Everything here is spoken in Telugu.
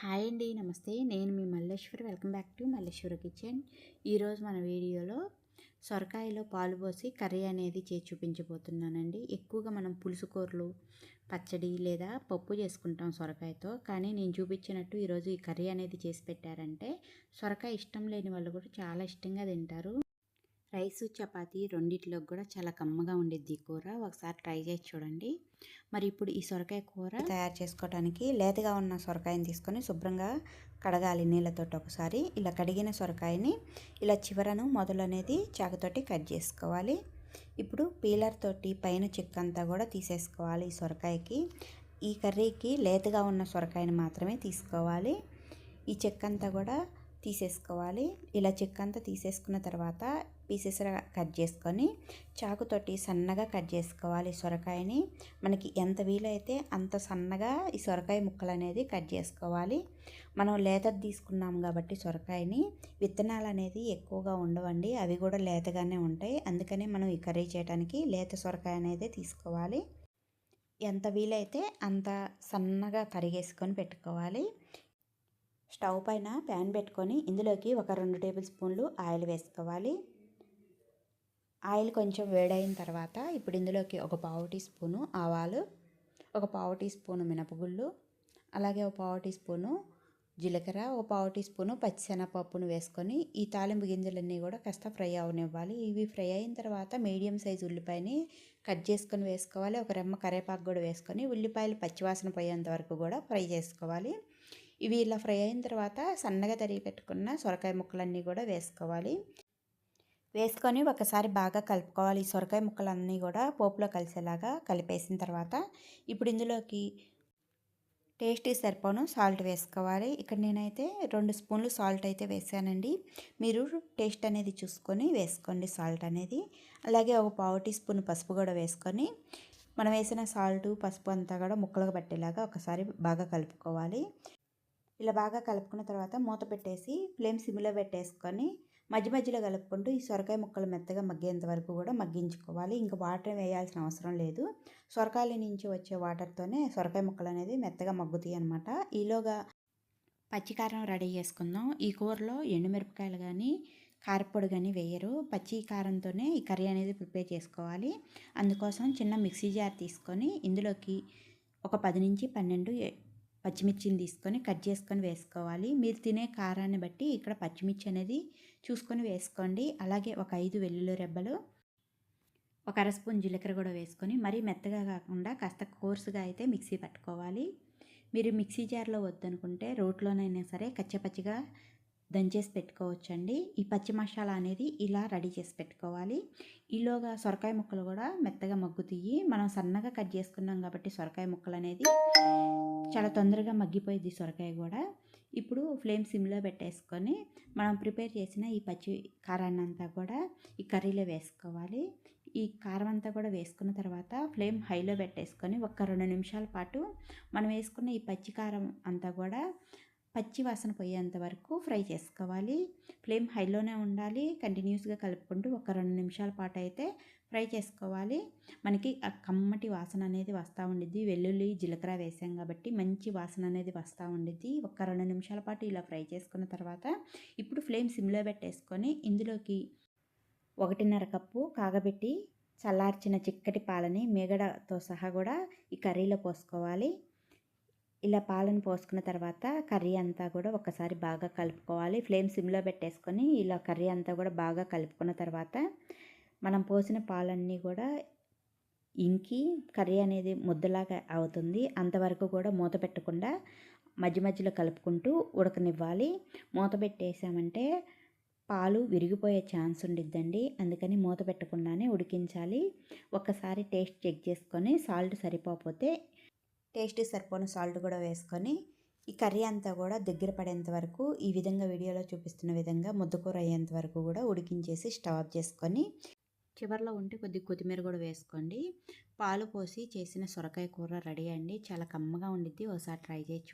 హాయ్ అండి నమస్తే. నేను మీ Malleswari. Welcome back to Malleswari kitchen. ఈరోజు మన వీడియోలో సొరకాయలో పాలు పోసి కర్రీ అనేది చేసి చూపించబోతున్నానండి. ఎక్కువగా మనం పులుసు కూరలు పచ్చడి లేదా పప్పు చేసుకుంటాం సొరకాయతో. కానీ నేను చూపించినట్టు ఈరోజు ఈ కర్రీ అనేది చేసి పెట్టారంటే సొరకాయ ఇష్టం లేని వాళ్ళు కూడా చాలా ఇష్టంగా తింటారు. రైసు చపాతి రెండిట్లో కూడా చాలా కమ్మగా ఉండిద్ది కూర. ఒకసారి ట్రై చేసి చూడండి. మరి ఇప్పుడు ఈ సొరకాయ కూర తయారు చేసుకోవడానికి లేతగా ఉన్న సొరకాయని తీసుకొని శుభ్రంగా కడగాలి నీళ్ళతో ఒకసారి. ఇలా కడిగిన సొరకాయని ఇలా చివరను మొదలు అనేది చాకుతోటి కట్ చేసుకోవాలి. ఇప్పుడు పీలర్ తోటి పైన చెక్క అంతా కూడా తీసేసుకోవాలి ఈ సొరకాయకి. ఈ కర్రీకి లేతగా ఉన్న సొరకాయని మాత్రమే తీసుకోవాలి. ఈ చెక్క అంతా కూడా తీసేసుకోవాలి. ఇలా చెక్క అంతా తీసేసుకున్న తర్వాత పీసెస్ కట్ చేసుకొని చాకుతోటి సన్నగా కట్ చేసుకోవాలి సొరకాయని. మనకి ఎంత వీలైతే అంత సన్నగా ఈ సొరకాయ ముక్కలు అనేది కట్ చేసుకోవాలి. మనం లేతది తీసుకున్నాం కాబట్టి సొరకాయని విత్తనాలు అనేది ఎక్కువగా ఉండవండి. అవి కూడా లేతగానే ఉంటాయి. అందుకనే మనం ఈ కర్రీ చేయడానికి లేత సొరకాయ అనేది తీసుకోవాలి. ఎంత వీలైతే అంత సన్నగా తరిగేసుకొని పెట్టుకోవాలి. స్టవ్ పైన ప్యాన్ పెట్టుకొని ఇందులోకి ఒక రెండు టేబుల్ స్పూన్లు ఆయిల్ వేసుకోవాలి. ఆయిల్ కొంచెం వేడైన తర్వాత ఇప్పుడు ఇందులోకి ఒక పావు టీ స్పూను ఆవాలు ఒక పావు టీ స్పూను మినపగుళ్ళు అలాగే ఒక పావు టీ స్పూను జీలకర్ర ఒక పావు టీ స్పూను పచ్చిశనగపప్పును వేసుకొని ఈ తాలింపు గింజలన్నీ కూడా కాస్త ఫ్రై అవనివ్వాలి. ఇవి ఫ్రై అయిన తర్వాత మీడియం సైజు ఉల్లిపాయని కట్ చేసుకొని వేసుకోవాలి. ఒక రెమ్మ కరేపాకు కూడా వేసుకొని ఉల్లిపాయలు పచ్చివాసన పోయేంత వరకు కూడా ఫ్రై చేసుకోవాలి. ఇవి ఇలా ఫ్రై అయిన తర్వాత సన్నగా తరిగి పెట్టుకున్న సొరకాయ ముక్కలన్నీ కూడా వేసుకోవాలి. వేసుకొని ఒకసారి బాగా కలుపుకోవాలి. ఈ సొరకాయ ముక్కలన్నీ కూడా పోపులో కలిసేలాగా కలిపేసిన తర్వాత ఇప్పుడు ఇందులోకి టేస్ట్ సరిపోను సాల్ట్ వేసుకోవాలి. ఇక్కడ నేనైతే రెండు స్పూన్లు సాల్ట్ అయితే వేసానండి. మీరు టేస్ట్ అనేది చూసుకొని వేసుకోండి సాల్ట్ అనేది. అలాగే ఒక పావు టీ స్పూన్ పసుపు కూడా వేసుకొని మనం వేసిన సాల్ట్ పసుపు అంతా కూడా ముక్కలకు పట్టేలాగా ఒకసారి బాగా కలుపుకోవాలి. ఇలా బాగా కలుపుకున్న తర్వాత మూత పెట్టేసి ఫ్లేమ్ సిమ్లో పెట్టేసుకొని మధ్య మధ్యలో కలుపుకుంటూ ఈ సొరకాయ ముక్కలు మెత్తగా మగ్గేంత వరకు కూడా మగ్గించుకోవాలి. ఇంకా వాటర్ వేయాల్సిన అవసరం లేదు. సొరకాయల నుంచి వచ్చే వాటర్తోనే సొరకాయ ముక్కలు అనేది మెత్తగా మగ్గుతాయి అనమాట ఈలోగా పచ్చికారం రెడీ చేసుకుందాం. ఈ కూరలో ఎండుమిరపకాయలు కానీ కారపొడి కానీ వేయరు. పచ్చి కారంతోనే ఈ కర్రీ అనేది ప్రిపేర్ చేసుకోవాలి. అందుకోసం చిన్న మిక్సీ జార్ తీసుకొని ఇందులోకి ఒక పది నుంచి పన్నెండు పచ్చిమిర్చిని తీసుకొని కట్ చేసుకొని వేసుకోవాలి. మీరు తినే కారాన్ని బట్టి ఇక్కడ పచ్చిమిర్చి అనేది చూసుకొని వేసుకోండి. అలాగే ఒక ఐదు వెల్లుల్లి రెబ్బలు ఒక అర స్పూన్ జీలకర్ర కూడా వేసుకొని మరీ మెత్తగా కాకుండా కాస్త కోర్సుగా అయితే మిక్సీ పట్టుకోవాలి. మీరు మిక్సీ జార్లో వద్దనుకుంటే రోట్లోనైనా సరే కచ్చపచ్చిగా దంచేసి పెట్టుకోవచ్చండి. ఈ పచ్చి మసాలా అనేది ఇలా రెడీ చేసి పెట్టుకోవాలి. ఈలోగా సొరకాయ ముక్కలు కూడా మెత్తగా మగ్గుతాయి మనం సన్నగా కట్ చేసుకున్నాం కాబట్టి సొరకాయ ముక్కలు అనేది చాలా తొందరగా మగ్గిపోయింది సొరకాయ కూడా. ఇప్పుడు ఫ్లేమ్ సిమ్లో పెట్టేసుకొని మనం ప్రిపేర్ చేసిన ఈ పచ్చి కారాన్ని అంతా కూడా ఈ కర్రీలో వేసుకోవాలి. ఈ కారం అంతా కూడా వేసుకున్న తర్వాత ఫ్లేమ్ హైలో పెట్టేసుకొని ఒక రెండు నిమిషాల పాటు మనం వేసుకున్న ఈ పచ్చి కారం అంతా కూడా పచ్చి వాసన పోయేంత వరకు ఫ్రై చేసుకోవాలి. ఫ్లేమ్ హైలోనే ఉండాలి. కంటిన్యూస్గా కలుపుకుంటూ ఒక రెండు నిమిషాల పాటు అయితే ఫ్రై చేసుకోవాలి. మనకి ఆ కమ్మటి వాసన అనేది వస్తూ ఉండిద్ది. వెల్లుల్లి జీలకర్ర వేసాం కాబట్టి మంచి వాసన అనేది వస్తూ ఉండిద్ది. ఒక రెండు నిమిషాల పాటు ఇలా ఫ్రై చేసుకున్న తర్వాత ఇప్పుడు ఫ్లేమ్ సిమ్లో పెట్టేసుకొని ఇందులోకి ఒకటిన్నర కప్పు కాగబెట్టి చల్లార్చిన చిక్కటి పాలని మేగడతో సహా కూడా ఈ కర్రీలో పోసుకోవాలి. ఇలా పాలను పోసుకున్న తర్వాత కర్రీ అంతా కూడా ఒకసారి బాగా కలుపుకోవాలి. ఫ్లేమ్ సిమ్లో పెట్టేసుకొని ఇలా కర్రీ అంతా కూడా బాగా కలుపుకున్న తర్వాత మనం పోసిన పాలన్నీ కూడా ఇంకి కర్రీ అనేది ముద్దలాగా అవుతుంది. అంతవరకు కూడా మూత పెట్టకుండా మధ్య మధ్యలో కలుపుకుంటూ ఉడకనివ్వాలి. మూత పెట్టేసామంటే పాలు విరిగిపోయే ఛాన్స్ ఉండిద్దండి. అందుకని మూత పెట్టకుండానే ఉడికించాలి. ఒకసారి టేస్ట్ చెక్ చేసుకొని సాల్ట్ సరిపోతే టేస్ట్ సరిపోని సాల్ట్ కూడా వేసుకొని ఈ కర్రీ అంతా కూడా దగ్గర పడేంత వరకు ఈ విధంగా వీడియోలో చూపిస్తున్న విధంగా ముద్దకూర అయ్యేంత వరకు కూడా ఉడికించేసి స్టవ్ ఆఫ్ చేసుకొని చివరిలో ఉంటే కొద్ది కొత్తిమీర కూడా వేసుకోండి. పాలు పోసి చేసిన సొరకాయ కూర రెడీ అండి. చాలా కమ్మగా ఉండిద్ది. ఒకసారి ట్రై చేయొచ్చు